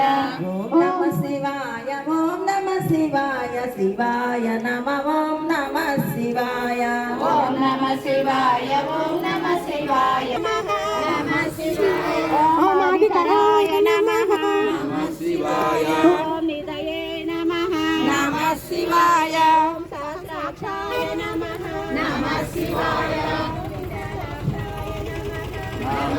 ఓం నమ శివాయ ఓం నమ శివాయ శివాయ నమ ఓం నమ శివాయ. ఓం నమ శివాయ ఓం నమ శివాయ. నమ శివాయ. ఓం ఆదికరాయ నమః. నమ శివాయ. ఓం నిదయే నమః. నమ శివాయ. ఓం సహస్రాక్షాయ నమః. నమ శివాయ. నమ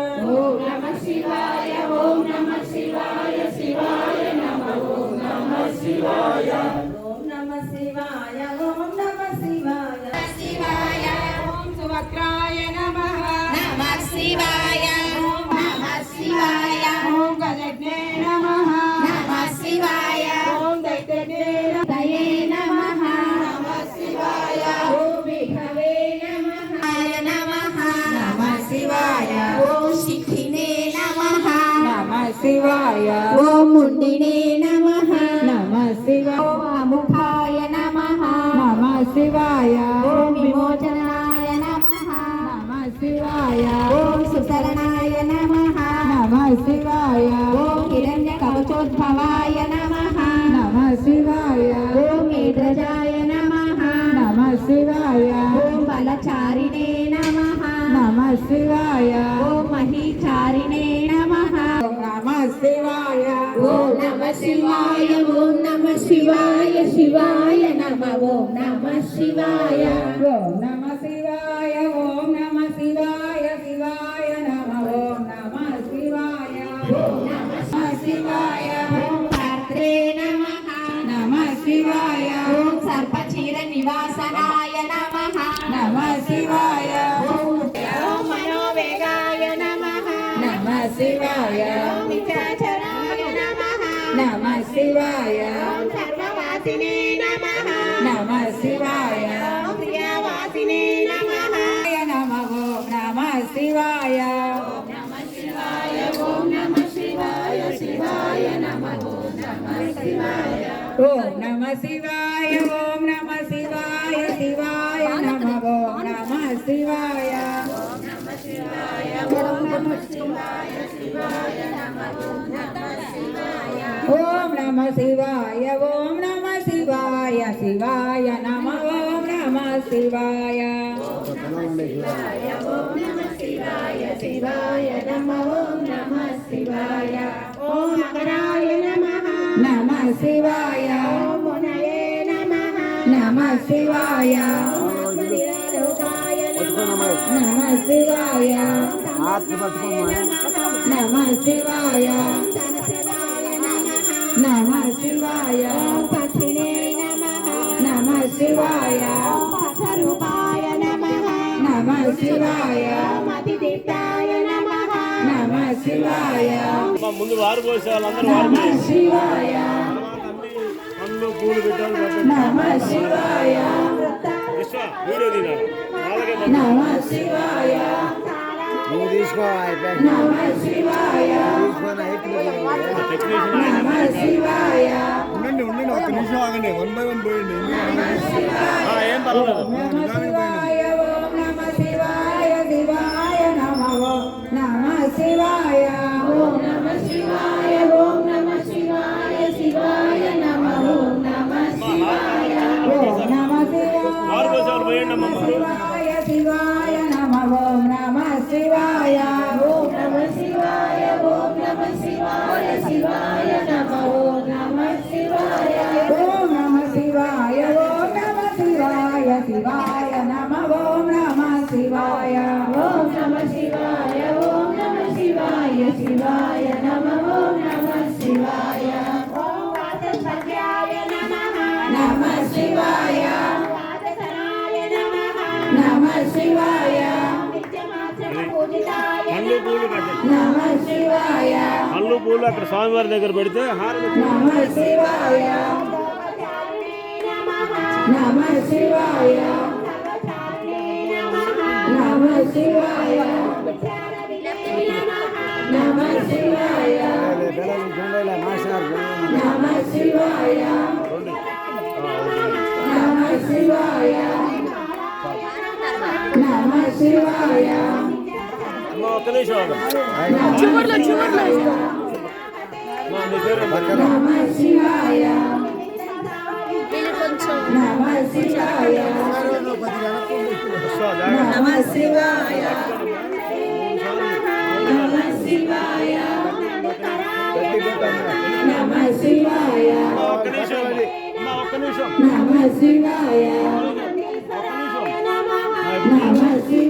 నమ శివాయ ఓం విమోచనాయ నమః నమ శివాయ ఓం సుశరణాయ నమః నమ శివాయ ఓం హిరణ్య కవచోద్భవాయ నమః నమ శివాయ ఓం మేఘజాయ నమః నమ శివాయ ఓం బలచారిణే నమః నమ శివాయ ఓం మహీచారిణే నమః నమ శివాయ ఓం నమ శివాయ ఓం నమ శివాయ శివాయ నమ ఓం నమ శివాయ. ఓం నమ శివాయ ఓం నమ శివాయ శివాయ నమ. ఓం నమ శివాయ. ఓం నమ శివాయ. ఓం పాత్రే నమః. నమ శివాయ. ఓం సర్పచీర నివాసనాయ నమః. నమ శివాయ. ఓం మనోవేగాయ నమః. నమ శివాయ. ఓం విచాచరాయ నమః. నమ శివాయ. ఓం సర్వవాసినే నమః. నమ శివాయ. ప్రియవాసినే నమః. నమ ఓం నమ శివాయ నమ శివాయ ఓం నమ శివాయ. శివాయ నమ ఓం నమ శివాయ ఓం నమ శివాయ ఓం నమ శివాయ శివాయ నమ ఓం నమ శివాయ. ఓం నమ శివాయ ఓం నమ శివాయ శివాయ నమ. ఓం నమ శివాయ ఓం నమ శివాయ ఓం నమ శివాయ శివాయ నమ ఓం నమ శివాయ. శివాయ నమ ఓం నమ శివాయ. ఓం మకరాయ నమః నమ శివాయ. ఓం మునయే నమ శివాయ. నమ శివాయ. నమ శివాయ. నమ శివాయ పక్షిణే శివాయ పక్షరూపాయ నమః నమ శివాయ మతిదిత్తాయ నమః నమ శివాయ ముందు వారు పోసే వాళ్ళందరూ వారు నమ. శివాయ పండ్లు పూలు పెట్టాలి. నమ శివాయ విశ్వ వీడియో తినాలి. నమ శివాయ నువ్వు తీసుకో అయిపోయి నమ శివాయ. నమ శివాయ ఉండండి ఉండండి ఒక్క నిమిషం ఆగండి. వన్ బై వన్ పోయండి. ఆ, ఏం పర్వాలేదు. శివాయ ఓం నమ. శివాయ. ఓం నమ శివాయ శివాయ ఓం నమ శివాయ శివాయ నమ. ఓం నమ శివాయ. ఓం ఓం నమ శివాయ. నమః శివాయ. నమః. శివాయ. పండ్లు పూలు నమ శివాయ. పండ్లు పూలు అక్కడ స్వామివారి దగ్గర పెడితే నమ శివాయ. నమ. శివాయ. నమ. శివాయ. నమ. శివాయ. నమ శివాయ. ఒక్క నిమిషం పేరు ఏంటి? నమ శివాయ నమ శివాయ. నమ శివాయ నమ శివాయ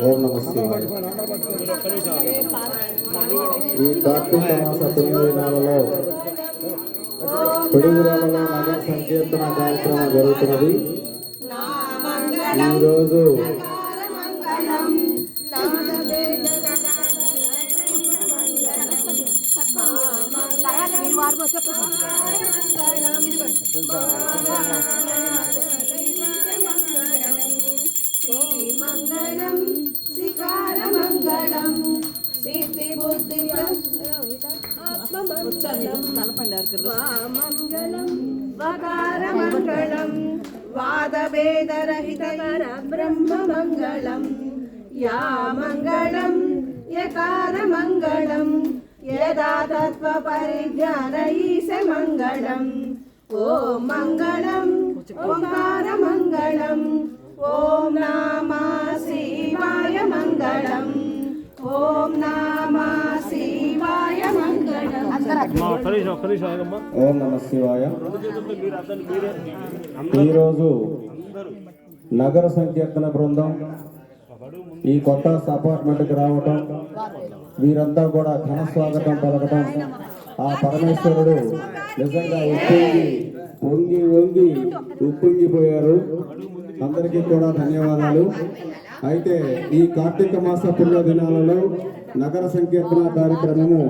ఓం నమ శివాయ. ఈ కార్తీక మాస తొమ్మిది నెలలో పిడుగురాలలో నగర సంకీర్తన కార్యక్రమం జరుగుతున్నది. ఈరోజు మంగళం శిఖార మంగళం సిద్ధి బుద్ధి మంగళం వకార మంగళం వాదభేదరహిత బ్రహ్మ మంగళం యా మంగళం యకార మంగళం యదా తత్వ పరిజ్ఞాన ఈశ మంగళం ఓ మంగళం ఓంకార మంగళం ఓ ఓం నమ శివాయ. ఈరోజు నగర సంకీర్తన బృందం ఈ కొత్త అపార్ట్మెంట్కి రావటం వీరంతా కూడా ఘన స్వాగతం పలకటం. ఆ పరమేశ్వరుడు నిజంగా ఉప్పొంగి వంగి వంగి ఉప్పొంగిపోయారు. అందరికీ కూడా ధన్యవాదాలు. అయితే ఈ కార్తీక మాస పుణ్య దినాలలో నగర సంకీర్తన కార్యక్రమము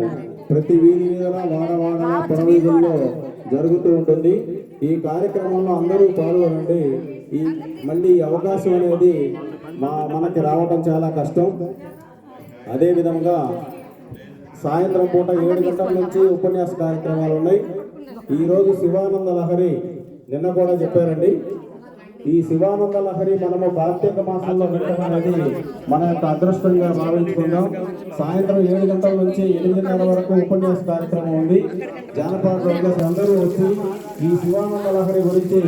ప్రతి వీధి వీధుల వాడవాడ పురవీధుల్లో జరుగుతూ ఉంటుంది. ఈ కార్యక్రమంలో అందరూ పాల్గొనండి. ఈ మళ్ళీ అవకాశం అనేది మా మనకి రావటం చాలా కష్టం. అదేవిధంగా సాయంత్రం పూట ఏడు గంటల నుంచి ఉపన్యాస కార్యక్రమాలు ఉన్నాయి. ఈరోజు శివానంద లహరి నిన్న కూడా చెప్పారండి. ఈ శివానంద లహరి మనము కార్తీక మాసంలో వినడం అనేది మన యొక్క అదృష్టంగా భావించుకుందాం. సాయంత్రం ఏడు గంటల నుంచి ఎనిమిదిన్నర వరకు ఉపన్యాస కార్యక్రమం ఉంది. జానపద వర్గస్ అందరూ వచ్చి ఈ శివానంద లహరి గురించి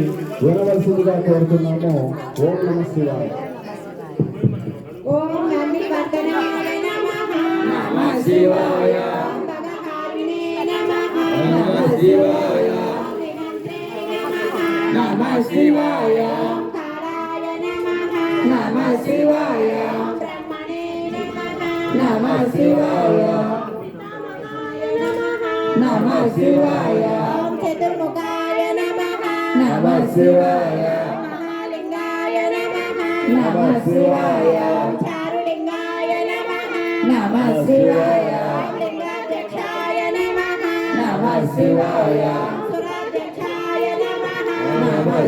వినవలసిందిగా కోరుతున్నాము. ఓం నమ శివాయ. శివాయ. నమః శివాయ. శివాయ. నమః. శివాయ. నమః. శివాయ. నమః. శివాయ. చతుర్ముఖాయ నమః. నమః శివాయ. మహాలింగాయ నమః. నమః శివాయ. చారులింగాయ నమః. నమః శివాయ. లింగాధ్యక్షాయ నమః. నమః శివాయ.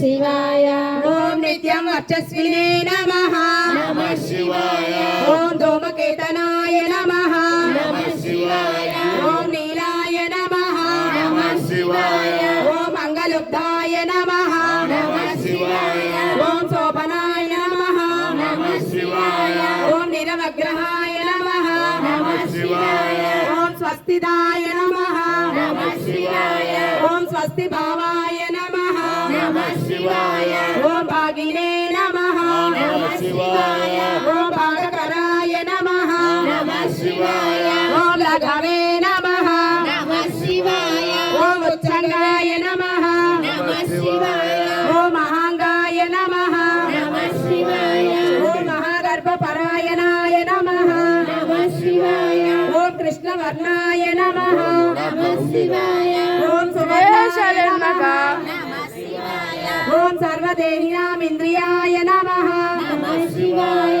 శివాయ. ఓం నిత్యం వర్చస్వినే నమః. నమః శివాయ. ఓం ధూమకేతనాయ నమః. నమః శివాయ. ఓం నీలాయ నమః. నమః శివాయ. ఓం మంగళుబ్ధాయ నమః. నమః శివాయ. ఓం శోభనాయ నమః. నమః శివాయ. ఓం నిరవగ్రహాయ నమః. నమః శివాయ. ఓం స్వస్తిదాయ నమః. నమః శివాయ. ఓం స్వస్తి భావాయ ఓం భాగినే నమః నమః శివాయ ఓం భాగకరాయ నమః నమః శివాయ ఓం లఘవే నమః నమః శివాయ ఓం ఉచ్చంగాయ నమః నమః శివాయ ఓం మహాంగాయ నమః నమః శివాయ ఓం మహాగర్భపరాయణాయ నమః నమః శివాయ ఓం కృష్ణవర్ణాయ నమః నమః శివాయ ఓం ఓం సర్వదేహినామింద్రియాయ నమ. నమః శివాయ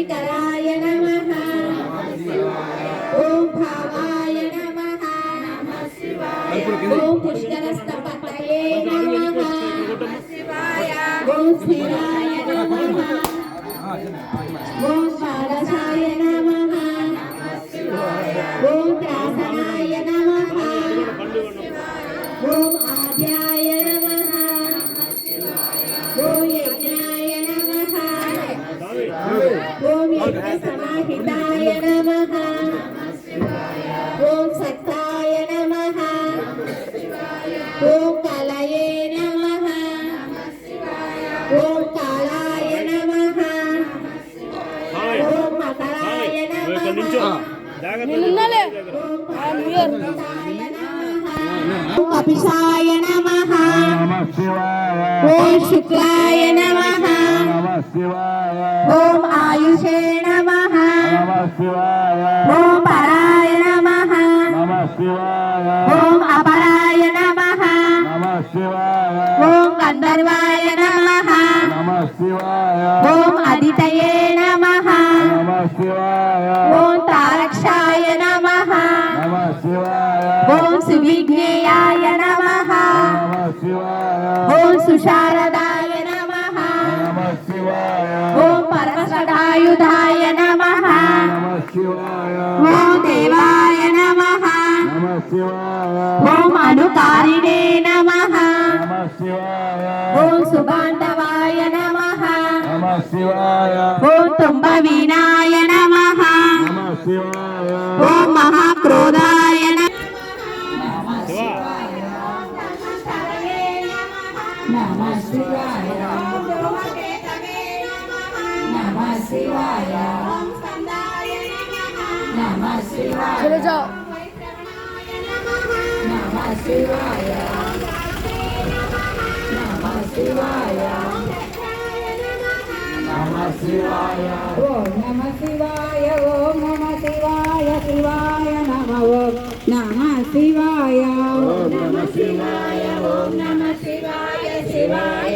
ఓం నందికరాయ జాగ్రత్త ఓం కపిశాయ నమః. ఓం శుక్లాయ నమః. ఓం ఆయుషే నమః. ఓం పరాయ నమః. ఓం అపరాయ నమః. ఓం గంధర్వాయ నమః. పరమసదాయుధాయ నమః ఓం దేవాయ నమః ఓం అనుకారిణే నమః ఓం సుబాంధవాయ నమః ఓం తుంబవీనాయ నమః ఓం మహాక్రోధాయ ఓం నమ శివాయ ఓం నమ శివాయ శివాయ నమ ఓం నమ శివాయ. ఓం నమ శివాయ ఓం నమ శివాయ శివాయ